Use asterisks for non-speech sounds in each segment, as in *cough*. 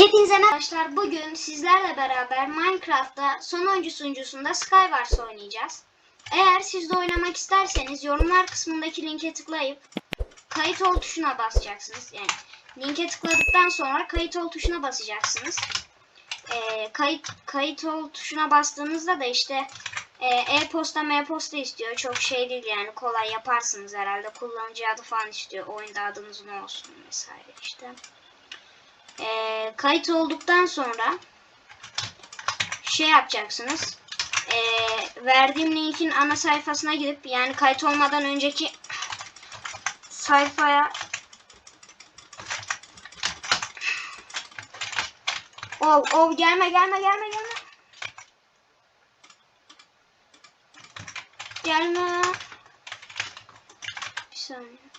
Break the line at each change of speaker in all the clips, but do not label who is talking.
Hepinize merhaba arkadaşlar. Bugün sizlerle beraber Minecraft'ta sonuncu sunucusunda Skywars oynayacağız. Eğer siz de oynamak isterseniz yorumlar kısmındaki linke tıklayıp kayıt ol tuşuna basacaksınız. Yani linke tıkladıktan sonra kayıt ol tuşuna basacaksınız. Ee, kayıt kayıt ol tuşuna bastığınızda da işte e, e-posta m-posta istiyor. Çok şey değil yani kolay yaparsınız herhalde. Kullanıcı adı falan istiyor. Oyunda adınız ne olsun vesaire işte. Ee, kayıt olduktan sonra şey yapacaksınız. Ee, verdiğim linkin ana sayfasına gidip yani kayıt olmadan önceki sayfaya Ov ov gelme gelme gelme gelme. Gelme. Bir saniye.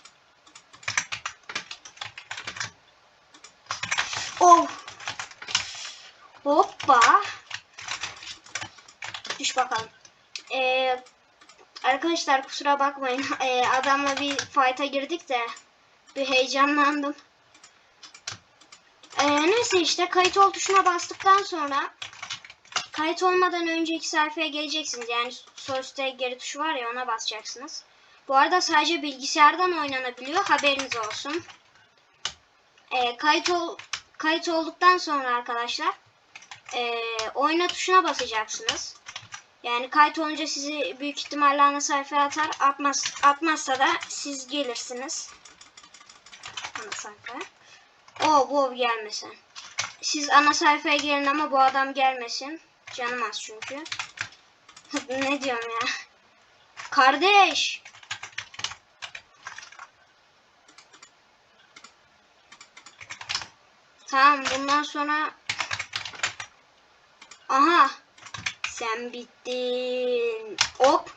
Ov. Hoppa. Düş bakalım. Ee, arkadaşlar kusura bakmayın. *laughs* Ee, adamla bir fight'a girdik de bir heyecanlandım. Ee, neyse işte kayıt ol tuşuna bastıktan sonra kayıt olmadan önceki sayfaya geleceksiniz. Yani sol üstte geri tuşu var ya ona basacaksınız. Bu arada sadece bilgisayardan oynanabiliyor. Haberiniz olsun. Ee, kayıt ol kayıt olduktan sonra arkadaşlar e, oyna tuşuna basacaksınız. Yani kayıt olunca sizi büyük ihtimalle ana sayfaya atar. Atmaz, atmazsa da siz gelirsiniz. Ana sayfaya. O bu gelmesin. Siz ana sayfaya gelin ama bu adam gelmesin. Canım az çünkü. *laughs* ne diyorum ya. Kardeş. Tamam bundan sonra Aha sen bittin. Hop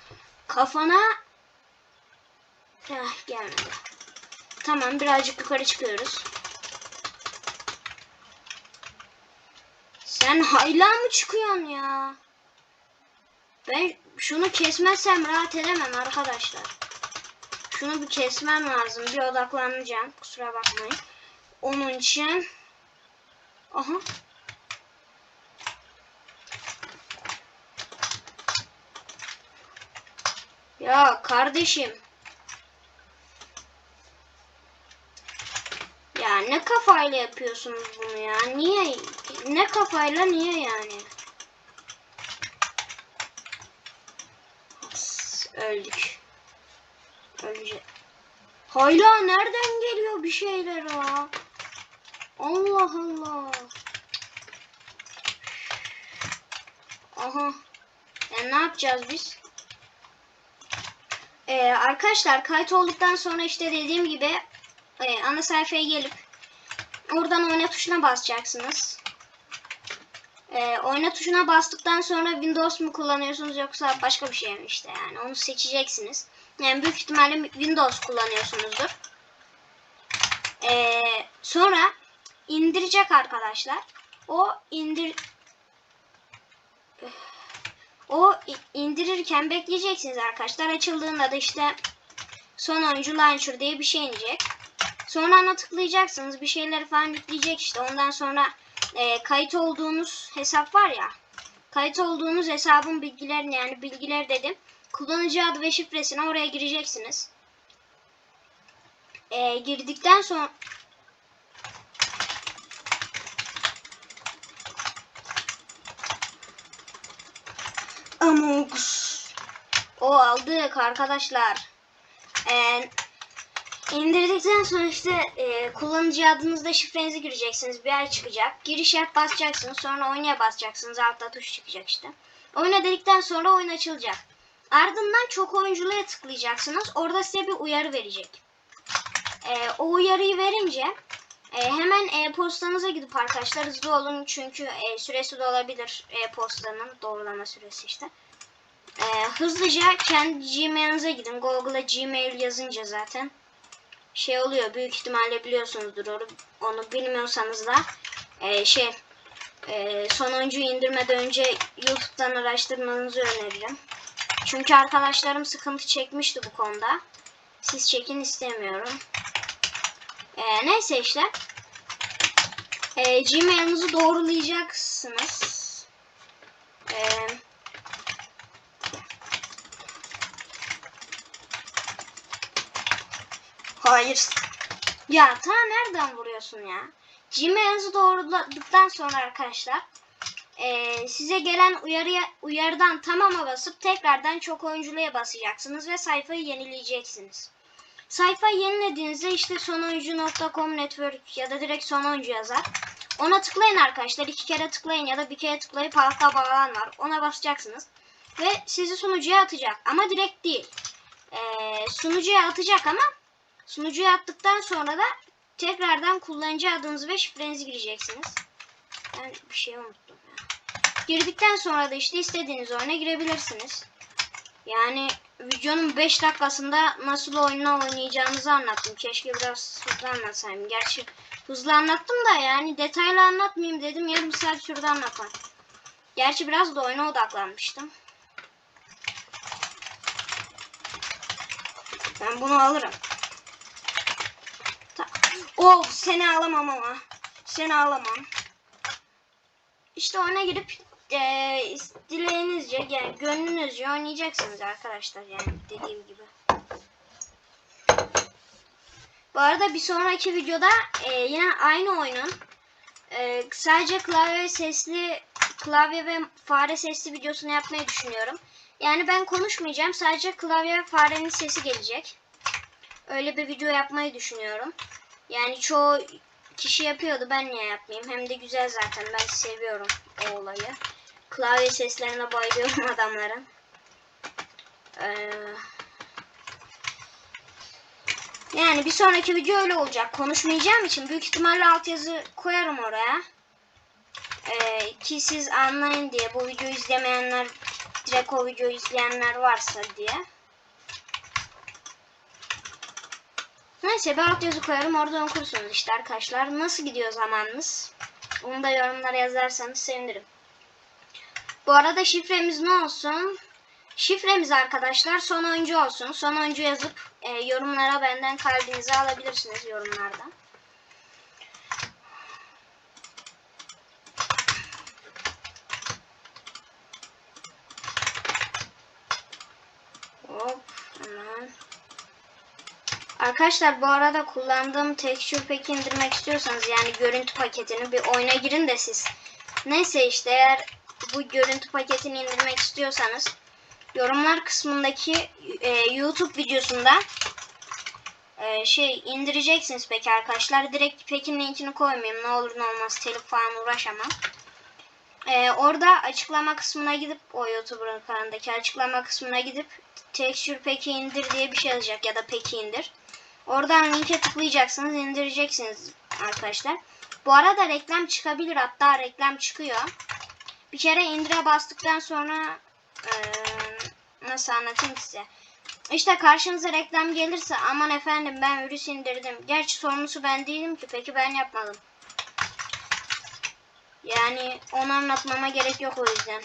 kafana Ah gelmedi. Tamam birazcık yukarı çıkıyoruz. Sen hayla mı çıkıyorsun ya? Ben şunu kesmezsem rahat edemem arkadaşlar. Şunu bir kesmem lazım. Bir odaklanacağım. Kusura bakmayın. Onun için Aha. Ya kardeşim. Ya ne kafayla yapıyorsunuz bunu ya? Niye? Ne kafayla niye yani? Öldük. Ölecek. Hayla nereden geliyor bir şeyler ha? Allah Allah. Aha. Yani ne yapacağız biz? Ee, arkadaşlar kayıt olduktan sonra işte dediğim gibi e, ana sayfaya gelip oradan oyna tuşuna basacaksınız. Ee, oyna tuşuna bastıktan sonra Windows mu kullanıyorsunuz yoksa başka bir şey mi işte yani onu seçeceksiniz. Yani büyük ihtimalle Windows kullanıyorsunuzdur. Ee, sonra indirecek arkadaşlar. O indir o indirirken bekleyeceksiniz arkadaşlar. Açıldığında da işte son oyuncu launcher diye bir şey inecek. Sonra ana tıklayacaksınız. Bir şeyleri falan yükleyecek işte. Ondan sonra e, kayıt olduğunuz hesap var ya. Kayıt olduğunuz hesabın bilgilerini yani bilgiler dedim. Kullanıcı adı ve şifresini oraya gireceksiniz. E, girdikten sonra aldık arkadaşlar. Ee, indirdikten sonra işte e, kullanıcı adınızda şifrenizi gireceksiniz. Bir ay çıkacak. Giriş yap basacaksınız. Sonra oynaya basacaksınız. Altta tuş çıkacak işte. Oyna dedikten sonra oyun açılacak. Ardından çok oyunculuğa tıklayacaksınız. Orada size bir uyarı verecek. Ee, o uyarıyı verince e, hemen e-postanıza gidip arkadaşlar hızlı olun çünkü e, süresi de olabilir e-postanın doğrulama süresi işte. E, hızlıca kendi Gmail'inize gidin. Google'a Gmail yazınca zaten şey oluyor. Büyük ihtimalle biliyorsunuzdur onu. Onu bilmiyorsanız da e, şey e, sonuncuyu indirmeden önce YouTube'dan araştırmanızı öneririm. Çünkü arkadaşlarım sıkıntı çekmişti bu konuda. Siz çekin istemiyorum. E, neyse işte. e, Gmail'inizi doğrulayacaksınız. E, hayır. Ya ta nereden vuruyorsun ya? Gmail'inizi doğruladıktan sonra arkadaşlar e, size gelen uyarıya, uyarıdan tamama basıp tekrardan çok oyunculuğa basacaksınız ve sayfayı yenileyeceksiniz. Sayfayı yenilediğinizde işte sononcu.com network ya da direkt sononcu yazar. Ona tıklayın arkadaşlar. iki kere tıklayın ya da bir kere tıklayıp halka bağlan var. Ona basacaksınız. Ve sizi sunucuya atacak. Ama direkt değil. Ee, sunucuya atacak ama sunucuya attıktan sonra da tekrardan kullanıcı adınızı ve şifrenizi gireceksiniz. Ben bir şey unuttum ya. Girdikten sonra da işte istediğiniz oyuna girebilirsiniz. Yani videonun 5 dakikasında nasıl oyunu oynayacağınızı anlattım. Keşke biraz hızlı anlatsaydım. Gerçi hızlı anlattım da yani detaylı anlatmayayım dedim. Yarım saat sürdü anlatmak. Gerçi biraz da oyuna odaklanmıştım. Ben bunu alırım. Ta oh seni alamam ama. Seni alamam. İşte oyuna girip e, dileğinizce yani gönlünüzce oynayacaksınız arkadaşlar yani dediğim gibi. Bu arada bir sonraki videoda e, yine aynı oyunun e, sadece klavye sesli klavye ve fare sesli videosunu yapmayı düşünüyorum. Yani ben konuşmayacağım. Sadece klavye ve farenin sesi gelecek. Öyle bir video yapmayı düşünüyorum. Yani çoğu kişi yapıyordu. Ben niye yapmayayım? Hem de güzel zaten. Ben seviyorum o olayı. Klavye seslerine bayılıyorum *laughs* adamların. Ee, yani bir sonraki video öyle olacak. Konuşmayacağım için büyük ihtimalle altyazı koyarım oraya. Ee, ki siz anlayın diye bu videoyu izlemeyenler direkt o videoyu izleyenler varsa diye. Neyse bir altyazı koyarım oradan okursunuz işte arkadaşlar. Nasıl gidiyor zamanınız? Onu da yorumlara yazarsanız sevinirim. Bu arada şifremiz ne olsun? Şifremiz arkadaşlar son oyuncu olsun. Son oyuncu yazıp e, yorumlara benden kalbinizi alabilirsiniz yorumlardan. Hop hemen. Arkadaşlar bu arada kullandığım texture pack indirmek istiyorsanız yani görüntü paketini bir oyuna girin de siz. Neyse işte eğer bu görüntü paketini indirmek istiyorsanız yorumlar kısmındaki e, YouTube videosunda e, şey indireceksiniz peki arkadaşlar. Direkt pekin linkini koymayayım ne olur ne olmaz telif falan uğraşamam. E, orada açıklama kısmına gidip o YouTuber'ın kanalındaki açıklama kısmına gidip texture pack'i indir diye bir şey yazacak ya da pack'i indir. Oradan linke tıklayacaksınız, indireceksiniz arkadaşlar. Bu arada reklam çıkabilir, hatta reklam çıkıyor. Bir kere indire bastıktan sonra ee, nasıl anlatayım size? İşte karşınıza reklam gelirse aman efendim ben virüs indirdim. Gerçi sorumlusu ben değilim ki peki ben yapmadım. Yani onu anlatmama gerek yok o yüzden.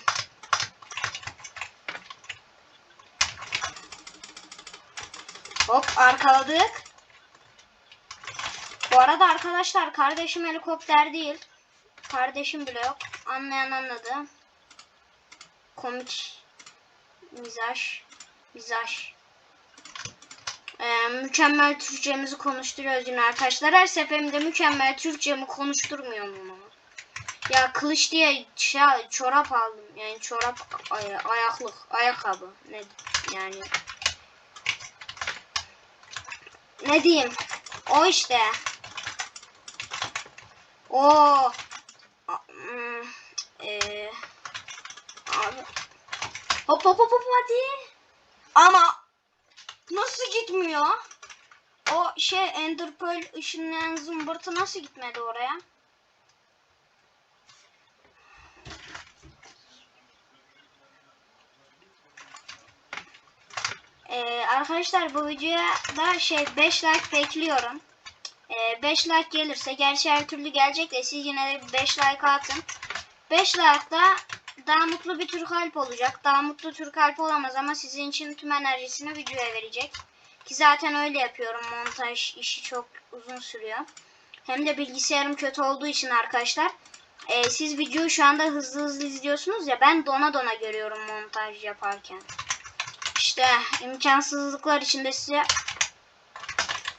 Hop arkaladık. Bu arada arkadaşlar kardeşim helikopter değil. Kardeşim bile yok. Anlayan anladı. Komik. Mizaj. Mizaj. Ee, mükemmel Türkçemizi konuşturuyoruz yine arkadaşlar. Her seferinde mükemmel Türkçemi konuşturmuyorum onu. Ya kılıç diye şey, çorap aldım. Yani çorap ay, ayaklık, ayakkabı. Ne yani. Ne diyeyim? O işte. O. Hmm, ee, abi. Hop hop hop hop hadi. Ama nasıl gitmiyor? O şey Ender Pearl ışınlayan zımbırtı nasıl gitmedi oraya? Ee, arkadaşlar bu videoya da şey 5 like bekliyorum. 5 ee, like gelirse gerçi her türlü gelecek de siz yine de 5 like atın. 5 like'da daha mutlu bir Türk Alp olacak. Daha mutlu Türk Alp olamaz ama sizin için tüm enerjisini videoya verecek. Ki zaten öyle yapıyorum. Montaj işi çok uzun sürüyor. hem de bilgisayarım kötü olduğu için arkadaşlar. e, siz videoyu şu anda hızlı hızlı izliyorsunuz ya ben dona dona görüyorum montaj yaparken. İşte imkansızlıklar içinde size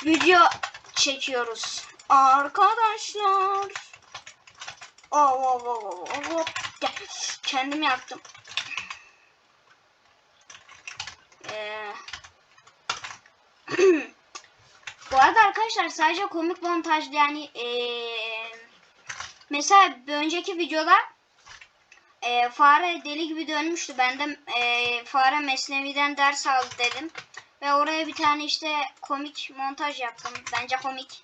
video çekiyoruz. Arkadaşlar. Oh, oh, oh, oh, oh, oh. Gel. Kendim yaptım. Ee, *clears throat* Bu arada arkadaşlar sadece komik montaj yani ee, mesela önceki videoda ee, fare deli gibi dönmüştü. Ben de ee, fare Mesnevi'den ders aldı dedim. Ve oraya bir tane işte komik montaj yaptım. Bence komik.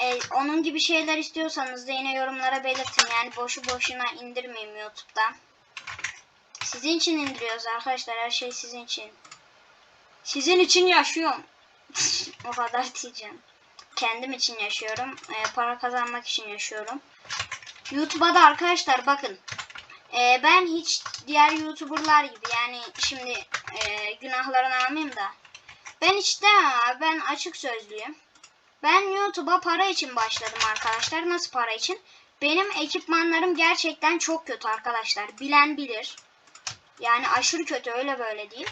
Ee, onun gibi şeyler istiyorsanız da yine yorumlara belirtin. Yani boşu boşuna indirmeyeyim YouTube'dan. Sizin için indiriyoruz arkadaşlar. Her şey sizin için. Sizin için yaşıyorum. *laughs* o kadar diyeceğim. Kendim için yaşıyorum. Ee, para kazanmak için yaşıyorum. YouTube'a da arkadaşlar bakın. Ee, ben hiç diğer YouTuber'lar gibi yani şimdi e, günahlarını almayayım da. Ben hiç demem abi, ben açık sözlüyüm. Ben YouTube'a para için başladım arkadaşlar. Nasıl para için? Benim ekipmanlarım gerçekten çok kötü arkadaşlar. Bilen bilir. Yani aşırı kötü öyle böyle değil.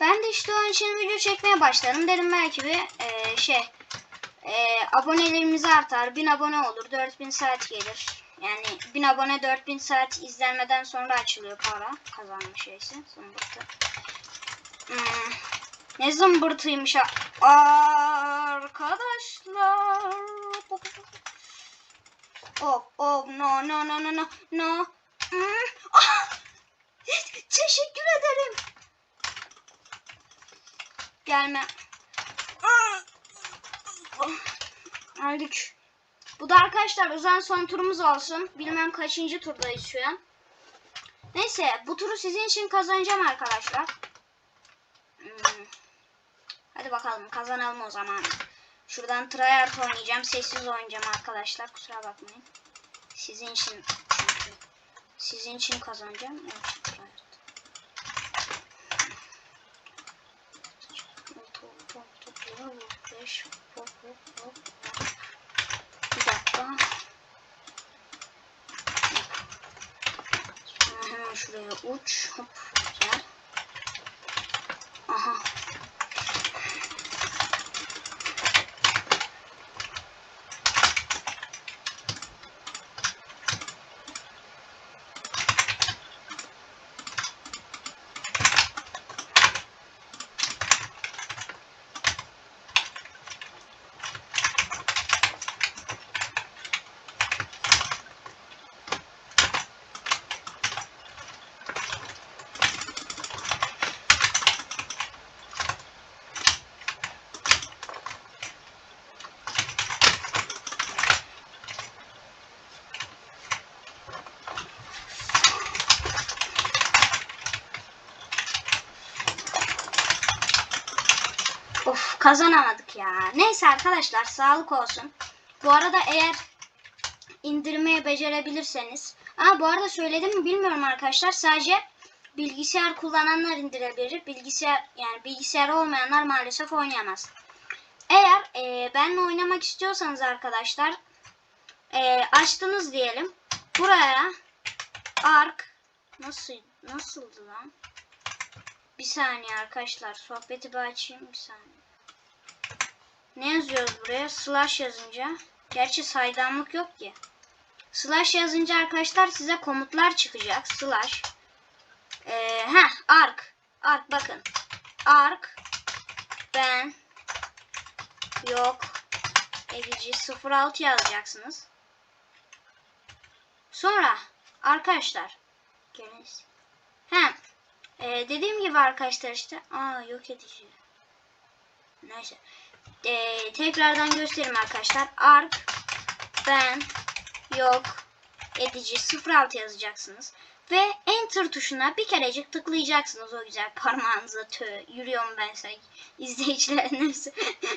Ben de işte onun için video çekmeye başladım. Dedim belki bir e, şey e, abonelerimiz artar. 1000 abone olur. 4000 saat gelir. Yani 1000 abone 4000 saat izlenmeden sonra açılıyor para. Kazanmış şeysi. Zımbırtı. Hmm. Ne zımbırtıymış ha. Arkadaşlar. Oh oh no no no no no no. Hmm. Ah! Teşekkür ederim. Gelme. Öldük. Bu da arkadaşlar özel son turumuz olsun. Bilmem kaçıncı turdayız şu an. Neyse bu turu sizin için kazanacağım arkadaşlar. Hmm. Hadi bakalım kazanalım o zaman. Şuradan tryhard oynayacağım. Sessiz oynayacağım arkadaşlar. Kusura bakmayın. Sizin için çünkü. Sizin için kazanacağım. Evet, tryhard. Bir dakika. Sonra hemen şuraya uç. Hop, güzel. Aha. Of kazanamadık ya. Neyse arkadaşlar sağlık olsun. Bu arada eğer indirmeye becerebilirseniz. Aa bu arada söyledim mi bilmiyorum arkadaşlar. Sadece bilgisayar kullananlar indirebilir. Bilgisayar yani bilgisayar olmayanlar maalesef oynayamaz. Eğer e, benle oynamak istiyorsanız arkadaşlar e, açtınız diyelim. Buraya ark nasıl nasıldı lan? Bir saniye arkadaşlar. Sohbeti bir açayım. Bir saniye. Ne yazıyoruz buraya? Slash yazınca. Gerçi saydamlık yok ki. Slash yazınca arkadaşlar size komutlar çıkacak. Slash. Ee, heh, ark. Ark bakın. Ark. Ben. Yok. Edici 06 yazacaksınız. Sonra arkadaşlar. Geliniz. Hem ee, dediğim gibi arkadaşlar işte. Aa yok edici. Neyse. Ee, tekrardan göstereyim arkadaşlar. Ark ben yok edici 06 yazacaksınız. Ve enter tuşuna bir kerecik tıklayacaksınız o güzel parmağınıza tö yürüyorum ben sanki *laughs* izleyicilerin hepsi.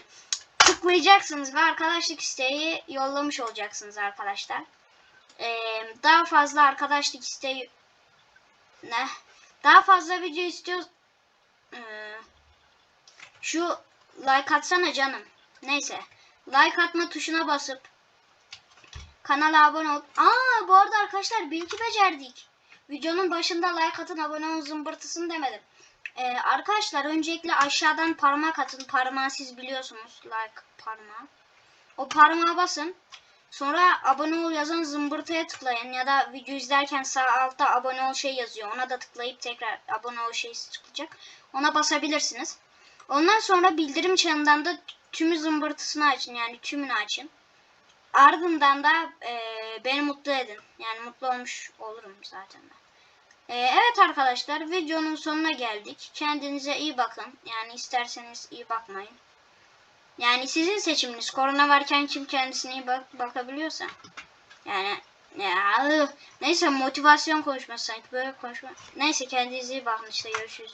*laughs* tıklayacaksınız ve arkadaşlık isteği yollamış olacaksınız arkadaşlar. Ee, daha fazla arkadaşlık isteği ne? Daha fazla video istiyoruz. Ee, şu like atsana canım. Neyse. like atma tuşuna basıp kanala abone ol. Aa bu arada arkadaşlar bilgi becerdik. Videonun başında like atın abone olun zımbırtısını demedim. Ee, arkadaşlar öncelikle aşağıdan parmak atın. Parmağı siz biliyorsunuz. Like parmağı. O parmağa basın. Sonra abone ol yazan zımbırtıya tıklayın ya da video izlerken sağ altta abone ol şey yazıyor. Ona da tıklayıp tekrar abone ol şey çıkacak. Ona basabilirsiniz. Ondan sonra bildirim çanından da tümü zımbırtısını açın yani tümünü açın. Ardından da e, beni mutlu edin. Yani mutlu olmuş olurum zaten ben. E, evet arkadaşlar videonun sonuna geldik. Kendinize iyi bakın. Yani isterseniz iyi bakmayın. Yani sizin seçiminiz. Korona varken kim kendisine bak bakabiliyorsa. Yani ya, neyse motivasyon konuşması sanki böyle konuşma. Neyse kendinize iyi bakın işte görüşürüz.